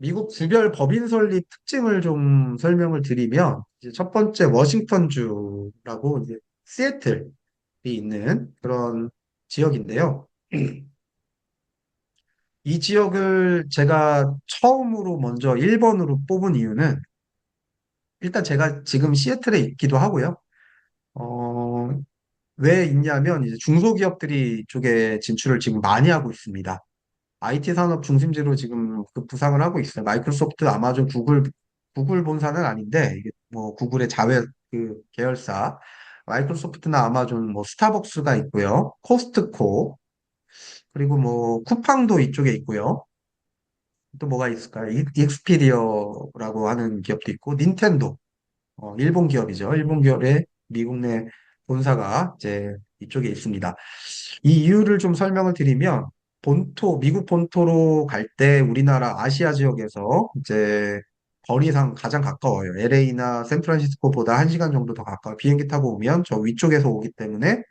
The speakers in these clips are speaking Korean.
미국 주별 법인 설립 특징을 좀 설명을 드리면, 이제 첫 번째 워싱턴주라고 이제 시애틀이 있는 그런 지역인데요. 이 지역을 제가 처음으로 먼저 1번으로 뽑은 이유는 일단 제가 지금 시애틀에 있기도 하고요. 어, 왜 있냐면 이제 중소기업들이 이쪽에 진출을 지금 많이 하고 있습니다. IT 산업 중심지로 지금 그 부상을 하고 있어요. 마이크로소프트, 아마존, 구글, 구글 본사는 아닌데, 이게 뭐 구글의 자회 그 계열사, 마이크로소프트나 아마존, 뭐 스타벅스가 있고요. 코스트코, 그리고 뭐 쿠팡도 이쪽에 있고요. 또 뭐가 있을까요? 이- 익스피디어라고 하는 기업도 있고, 닌텐도, 어, 일본 기업이죠. 일본 기업의 미국 내 본사가 이제 이쪽에 있습니다. 이 이유를 좀 설명을 드리면, 본토, 미국 본토로 갈 때 우리나라 아시아 지역에서 이제 거리상 가장 가까워요. LA나 샌프란시스코보다 1시간 정도 더 가까워. 비행기 타고 오면 저 위쪽에서 오기 때문에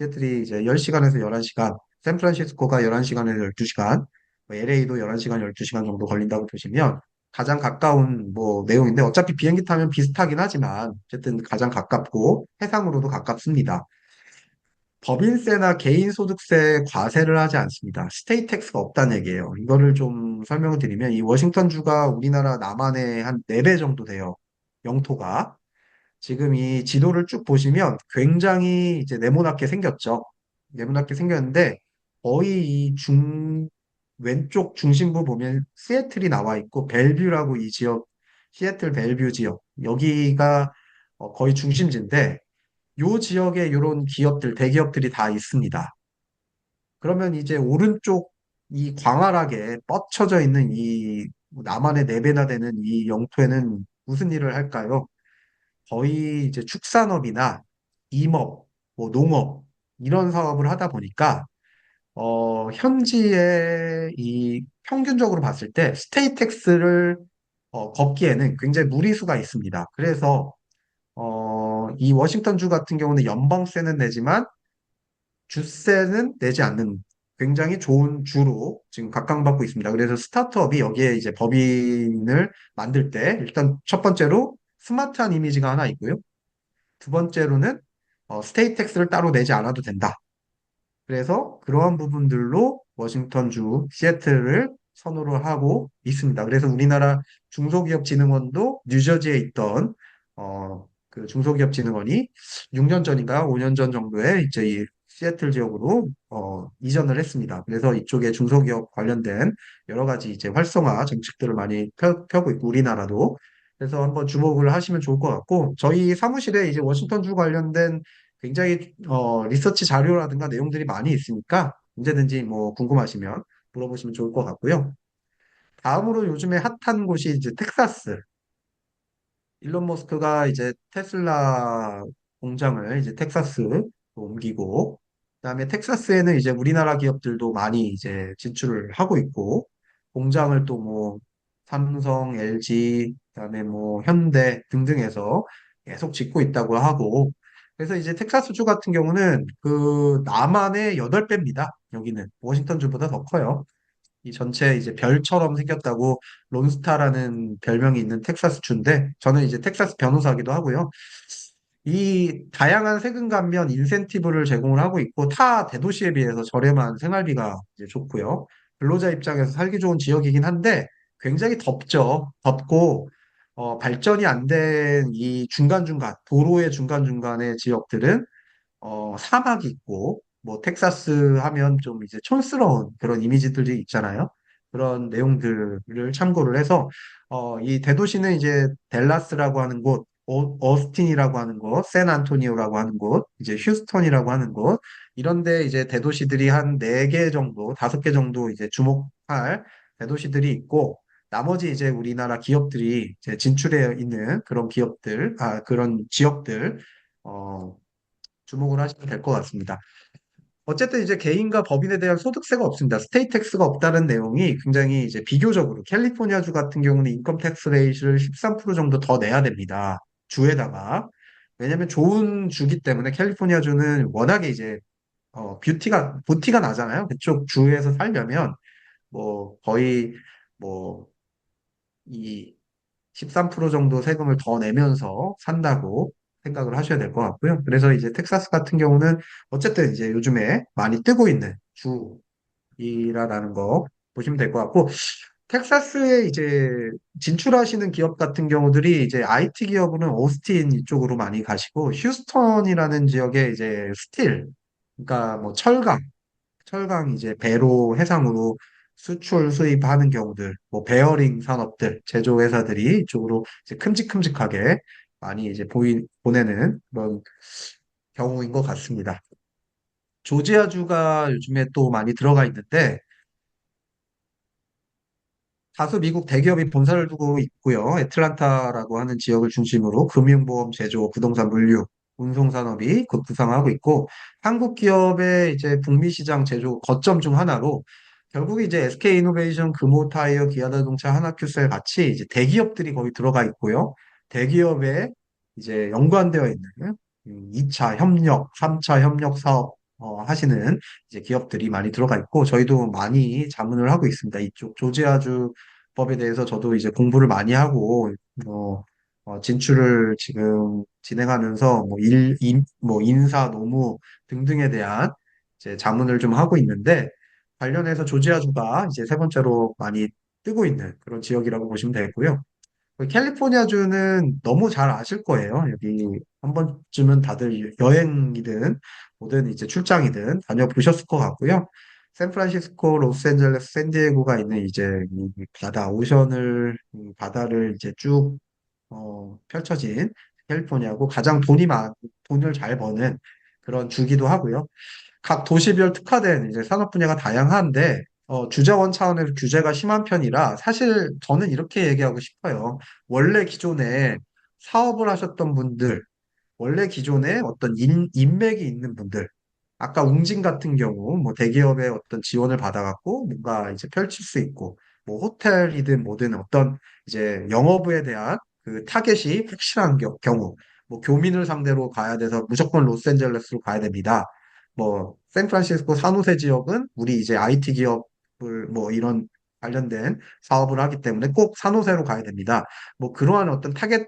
시애틀이 이제 10시간에서 11시간, 샌프란시스코가 11시간에서 12시간, LA도 11시간, 12시간 정도 걸린다고 보시면 가장 가까운 뭐 내용인데 어차피 비행기 타면 비슷하긴 하지만 어쨌든 가장 가깝고 해상으로도 가깝습니다. 법인세나 개인소득세 과세를 하지 않습니다. 스테이 텍스가 없다는 얘기예요. 이거를 좀 설명을 드리면 이 워싱턴주가 우리나라 남한의 한 4배 정도 돼요. 영토가. 지금 이 지도를 쭉 보시면 굉장히 이제 네모나게 생겼죠. 네모나게 생겼는데 거의 이 중, 왼쪽 중심부 보면 시애틀이 나와 있고 벨뷰라고 이 지역, 시애틀 벨뷰 지역, 여기가 어, 거의 중심지인데 요 지역에 이런 기업들, 대기업들이 다 있습니다. 그러면 이제 오른쪽 이 광활하게 뻗쳐져 있는 이 남한의 네 배나 되는 이 영토에는 무슨 일을 할까요? 거의 이제 축산업이나 임업, 뭐 농업 이런 사업을 하다 보니까 어, 현지의 이 평균적으로 봤을 때 스테이텍스를 어, 걷기에는 굉장히 무리수가 있습니다. 그래서 어, 이 워싱턴주 같은 경우는 연방세는 내지만 주세는 내지 않는 굉장히 좋은 주로 지금 각광받고 있습니다. 그래서 스타트업이 여기에 이제 법인을 만들 때 일단 첫 번째로 스마트한 이미지가 하나 있고요. 두 번째로는 어, 스테이트 텍스를 따로 내지 않아도 된다. 그래서 그러한 부분들로 워싱턴주 시애틀을 선호를 하고 있습니다. 그래서 우리나라 중소기업진흥원도 뉴저지에 있던 어, 그 중소기업진흥원이 6년 전인가 5년 전 정도에 이제 이 시애틀 지역으로 어, 이전을 했습니다. 그래서 이쪽에 중소기업 관련된 여러 가지 이제 활성화 정책들을 많이 펴, 펴고 있고 우리나라도 그래서 한번 주목을 하시면 좋을 것 같고 저희 사무실에 이제 워싱턴주 관련된 굉장히 어, 리서치 자료라든가 내용들이 많이 있으니까 언제든지 뭐 궁금하시면 물어보시면 좋을 것 같고요. 다음으로 요즘에 핫한 곳이 이제 텍사스. 일론 머스크가 이제 테슬라 공장을 이제 텍사스로 옮기고, 그다음에 텍사스에는 이제 우리나라 기업들도 많이 이제 진출을 하고 있고, 공장을 또 뭐 삼성, LG, 그다음에 뭐 현대 등등에서 계속 짓고 있다고 하고, 그래서 이제 텍사스주 같은 경우는 그 남한의 8배입니다. 여기는 워싱턴주보다 더 커요. 이 전체 이제 별처럼 생겼다고 론스타라는 별명이 있는 텍사스 주인데 저는 이제 텍사스 변호사기도 하고요. 이 다양한 세금 감면 인센티브를 제공을 하고 있고 타 대도시에 비해서 저렴한 생활비가 이제 좋고요. 근로자 입장에서 살기 좋은 지역이긴 한데 굉장히 덥죠. 덥고 어, 발전이 안 된 이 중간중간 도로의 중간중간의 지역들은 어, 사막이 있고, 뭐, 텍사스 하면 좀 이제 촌스러운 그런 이미지들이 있잖아요. 그런 내용들을 참고를 해서, 어, 이 대도시는 이제 댈라스라고 하는 곳, 어, 어스틴이라고 하는 곳, 샌안토니오라고 하는 곳, 이제 휴스턴이라고 하는 곳, 이런데 이제 대도시들이 한 네 개 정도, 다섯 개 정도 이제 주목할 대도시들이 있고, 나머지 이제 우리나라 기업들이 이제 진출해 있는 그런 기업들, 아, 그런 지역들, 어, 주목을 하시면 될 것 같습니다. 어쨌든 이제 개인과 법인에 대한 소득세가 없습니다. 스테이트 텍스가 없다는 내용이 굉장히 이제 비교적으로 캘리포니아주 같은 경우는 인컴 텍스 레이트를 13% 정도 더 내야 됩니다. 주에다가. 왜냐면 좋은 주기 때문에 캘리포니아주는 워낙에 이제 어, 뷰티가 보티가 나잖아요. 그쪽 주에서 살려면 뭐 거의 뭐 이 13% 정도 세금을 더 내면서 산다고 생각을 하셔야 될 것 같고요. 그래서 이제 텍사스 같은 경우는 어쨌든 이제 요즘에 많이 뜨고 있는 주이라는 거 보시면 될 것 같고, 텍사스에 이제 진출하시는 기업 같은 경우들이 이제 IT 기업으로는 오스틴 이쪽으로 많이 가시고, 휴스턴이라는 지역에 이제 스틸, 그러니까 뭐 철강, 철강 이제 배로 해상으로 수출 수입하는 경우들, 뭐 베어링 산업들, 제조 회사들이 이쪽으로 이제 큼직큼직하게 많이 이제 보이, 보내는 그런 경우인 것 같습니다. 조지아주가 요즘에 또 많이 들어가 있는데, 다수 미국 대기업이 본사를 두고 있고요. 애틀란타라고 하는 지역을 중심으로 금융보험, 제조, 부동산 물류, 운송산업이 급부상하고 있고, 한국 기업의 이제 북미 시장 제조 거점 중 하나로 결국 이제 SK이노베이션, 금호타이어, 기아자동차, 하나큐셀 같이 이제 대기업들이 거기 들어가 있고요. 대기업에 이제 연관되어 있는 2차 협력, 3차 협력 사업 어, 하시는 이제 기업들이 많이 들어가 있고 저희도 많이 자문을 하고 있습니다. 이쪽 조지아주 법에 대해서 저도 이제 공부를 많이 하고 어, 어, 진출을 지금 진행하면서 뭐 일, 인, 뭐 인사, 노무 등등에 대한 이제 자문을 좀 하고 있는데 관련해서 조지아주가 이제 세 번째로 많이 뜨고 있는 그런 지역이라고 보시면 되겠고요. 그 캘리포니아주는 너무 잘 아실 거예요. 여기 한 번쯤은 다들 여행이든 뭐든 이제 출장이든 다녀보셨을 것 같고요. 샌프란시스코, 로스앤젤레스, 샌디에고가 있는 이제 이 바다, 오션을, 이 바다를 이제 쭉, 어, 펼쳐진 캘리포니아고 가장 돈이 많, 돈을 잘 버는 그런 주기도 하고요. 각 도시별 특화된 이제 산업 분야가 다양한데, 어, 주재원 차원에서 규제가 심한 편이라 사실 저는 이렇게 얘기하고 싶어요. 원래 기존에 사업을 하셨던 분들, 원래 기존에 어떤 인, 인맥이 있는 분들, 아까 웅진 같은 경우 뭐 대기업의 어떤 지원을 받아갖고 뭔가 이제 펼칠 수 있고 뭐 호텔이든 뭐든 어떤 이제 영업에 대한 그 타겟이 확실한 겨- 경우 뭐 교민을 상대로 가야 돼서 무조건 로스앤젤레스로 가야 됩니다. 뭐 샌프란시스코 산호세 지역은 우리 이제 IT 기업을 뭐 이런 관련된 사업을 하기 때문에 꼭 산호세로 가야 됩니다. 뭐 그러한 어떤 타겟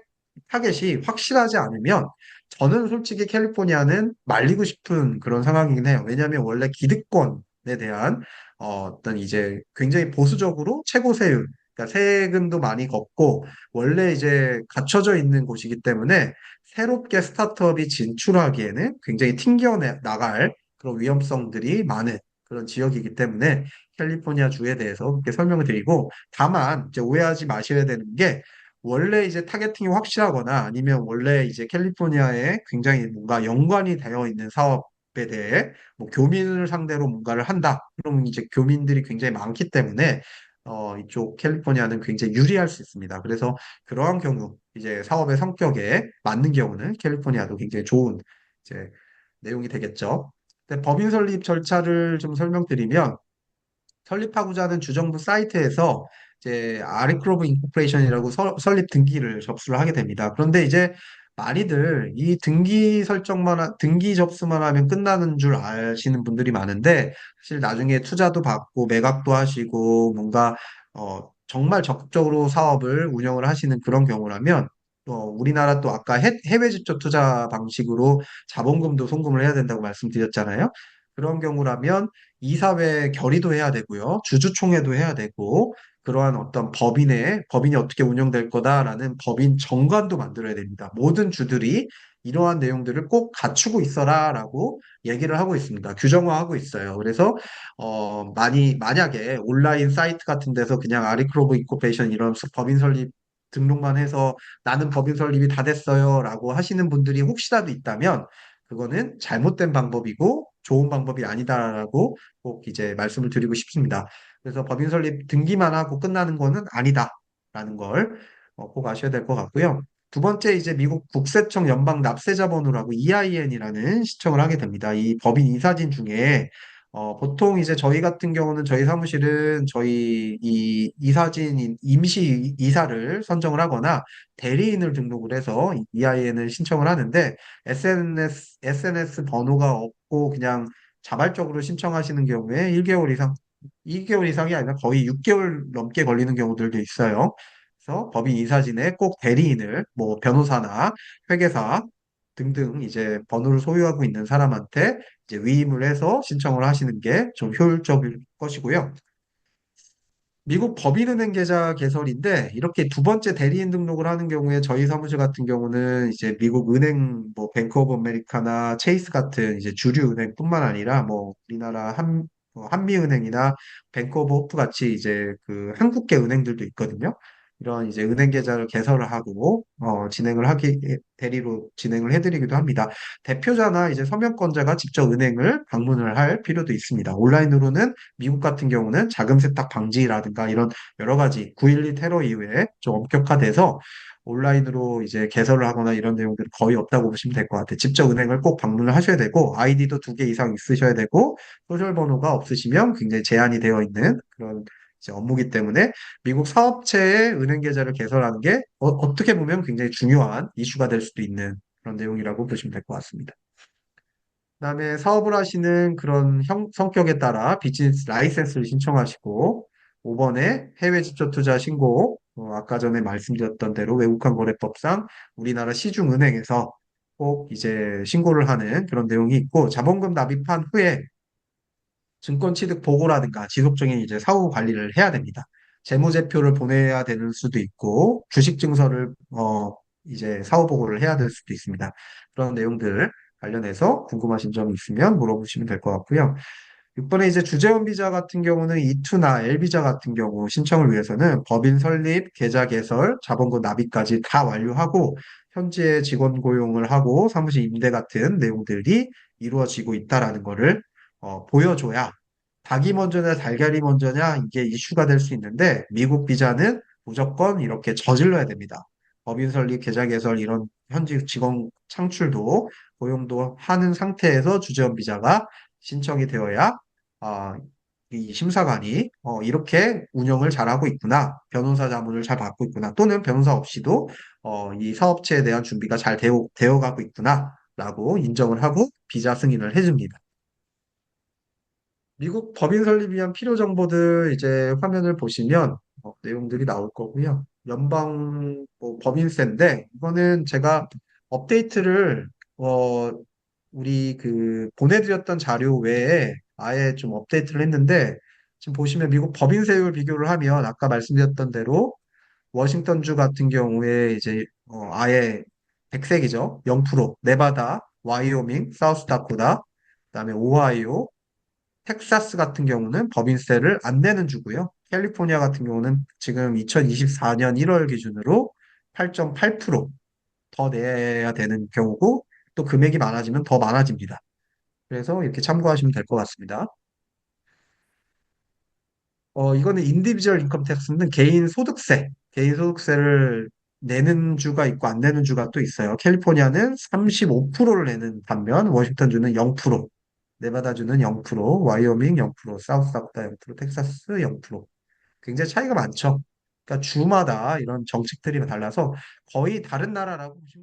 타겟이 확실하지 않으면 저는 솔직히 캘리포니아는 말리고 싶은 그런 상황이긴 해요. 왜냐하면 원래 기득권에 대한 어, 어떤 이제 굉장히 보수적으로 최고 세율, 그러니까 세금도 많이 걷고 원래 이제 갖춰져 있는 곳이기 때문에 새롭게 스타트업이 진출하기에는 굉장히 튕겨 나갈 그런 위험성들이 많은 그런 지역이기 때문에 캘리포니아 주에 대해서 그렇게 설명을 드리고 다만 이제 오해하지 마셔야 되는 게 원래 이제 타겟팅이 확실하거나 아니면 원래 이제 캘리포니아에 굉장히 뭔가 연관이 되어 있는 사업에 대해 뭐 교민을 상대로 뭔가를 한다. 그러면 이제 교민들이 굉장히 많기 때문에 어, 이쪽 캘리포니아는 굉장히 유리할 수 있습니다. 그래서 그러한 경우 이제 사업의 성격에 맞는 경우는 캘리포니아도 굉장히 좋은 이제 내용이 되겠죠. 법인 설립 절차를 좀 설명드리면 설립하고자 하는 주정부 사이트에서 이제 아리크로브 인코퍼레이션이라고 서- 설립 등기를 접수를 하게 됩니다. 그런데 이제 많이들 이 등기 설정만 하- 등기 접수만 하면 끝나는 줄 아시는 분들이 많은데 사실 나중에 투자도 받고 매각도 하시고 뭔가 어 정말 적극적으로 사업을 운영을 하시는 그런 경우라면 어 우리나라 또 아까 해, 해외 직접 투자 방식으로 자본금도 송금을 해야 된다고 말씀드렸잖아요. 그런 경우라면 이사회 결의도 해야 되고요. 주주총회도 해야 되고, 그러한 어떤 법인의, 법인이 어떻게 운영될 거다라는 법인 정관도 만들어야 됩니다. 모든 주들이 이러한 내용들을 꼭 갖추고 있어라라고 얘기를 하고 있습니다. 규정화하고 있어요. 그래서, 어, 많이, 만약에 온라인 사이트 같은 데서 그냥 아리크로브 인코페이션 이런 법인 설립 등록만 해서 나는 법인 설립이 다 됐어요라고 하시는 분들이 혹시라도 있다면, 그거는 잘못된 방법이고 좋은 방법이 아니다라고 꼭 이제 말씀을 드리고 싶습니다. 그래서 법인 설립 등기만 하고 끝나는 거는 아니다라는 걸 어, 꼭 아셔야 될 것 같고요. 두 번째 이제 미국 국세청 연방 납세자 번호라고 EIN이라는 신청을 하게 됩니다. 이 법인 이사진 중에 어, 보통 이제 저희 같은 경우는 저희 사무실은 저희 이 이사진 임시 이사를 선정을 하거나 대리인을 등록을 해서 EIN을 신청을 하는데 SNS SNS 번호가 없고 그냥 자발적으로 신청하시는 경우에 1개월 이상, 2개월 이상이 아니라 거의 6개월 넘게 걸리는 경우들도 있어요. 그래서 법인 이사진에 꼭 대리인을 뭐 변호사나 회계사 등등 이제 번호를 소유하고 있는 사람한테 이제 위임을 해서 신청을 하시는 게 좀 효율적일 것이고요. 미국 법인은행 계좌 개설인데 이렇게 두 번째 대리인 등록을 하는 경우에 저희 사무실 같은 경우는 이제 미국 은행 뭐 뱅크 오브 아메리카나 체이스 같은 이제 주류 은행뿐만 아니라 뭐 우리나라 한뭐 한미은행이나 뱅크 오브 호프 같이 이제 그 한국계 은행들도 있거든요. 이런 이제 은행 계좌를 개설을 하고 어, 진행을 하기 대리로 진행을 해드리기도 합니다. 대표자나 이제 서명권자가 직접 은행을 방문을 할 필요도 있습니다. 온라인으로는 미국 같은 경우는 자금 세탁 방지라든가 이런 여러 가지 9.12 테러 이후에 좀 엄격화돼서 온라인으로 이제 개설을 하거나 이런 내용들이 거의 없다고 보시면 될 것 같아요. 직접 은행을 꼭 방문을 하셔야 되고, 아이디도 두 개 이상 있으셔야 되고, 소셜 번호가 없으시면 굉장히 제한이 되어 있는 그런 업무기 때문에 미국 사업체의 은행 계좌를 개설하는 게 어, 떻게 보면 굉장히 중요한 이슈가 될 수도 있는 그런 내용이라고 보시면 될 것 같습니다. 그다음에 사업을 하시는 그런 형, 성격에 따라 비즈니스 라이센스를 신청하시고 5번에 해외 직접 투자 신고 어, 아까 전에 말씀드렸던 대로 외국환 거래법상 우리나라 시중은행에서 꼭 이제 신고를 하는 그런 내용이 있고 자본금 납입한 후에 증권 취득 보고라든가 지속적인 이제 사후 관리를 해야 됩니다. 재무제표를 보내야 되는 수도 있고 주식 증서를 어 이제 사후 보고를 해야 될 수도 있습니다. 그런 내용들 관련해서 궁금하신 점이 있으면 물어보시면 될 것 같고요. 6번에 이제 주재원 비자 같은 경우는 E2나 L 비자 같은 경우 신청을 위해서는 법인 설립, 계좌 개설, 자본금 납입까지 다 완료하고 현지에 직원 고용을 하고 사무실 임대 같은 내용들이 이루어지고 있다라는 거를 어, 보여줘야 닭이 먼저냐 달걀이 먼저냐 이게 이슈가 될 수 있는데 미국 비자는 무조건 이렇게 저질러야 됩니다. 법인 설립, 계좌 개설 이런 현지 직원 창출도 고용도 하는 상태에서 주재원 비자가 신청이 되어야 아, 이 심사관이 어, 이렇게 운영을 잘하고 있구나, 변호사 자문을 잘 받고 있구나, 또는 변호사 없이도 어, 이 사업체에 대한 준비가 잘 되어, 되어가고 있구나라고 인정을 하고 비자 승인을 해줍니다. 미국 법인 설립 위한 필요 정보들 이제 화면을 보시면 어, 내용들이 나올 거고요. 연방 뭐 법인세인데 이거는 제가 업데이트를 어, 우리 그 보내드렸던 자료 외에 아예 좀 업데이트를 했는데 지금 보시면 미국 법인세율 비교를 하면 아까 말씀드렸던 대로 워싱턴주 같은 경우에 이제 어, 아예 백색이죠. 0%, 네바다, 와이오밍, 사우스다코다, 그다음에 오하이오, 텍사스 같은 경우는 법인세를 안 내는 주고요. 캘리포니아 같은 경우는 지금 2024년 1월 기준으로 8.8%더 내야 되는 경우고 또 금액이 많아지면 더 많아집니다. 그래서 이렇게 참고하시면 될 것 같습니다. 어, 이거는 인디비주얼 인컴 텍스는 개인 소득세, 개인 소득세를 내는 주가 있고 안 내는 주가 또 있어요. 캘리포니아는 35%를 내는 반면 워싱턴주는 0%, 네바다주는 0%, 와이오밍 0%, 사우스다코타 0%, 텍사스 0%. 굉장히 차이가 많죠. 그러니까 주마다 이런 정책들이 달라서 거의 다른 나라라고 보시면 돼요.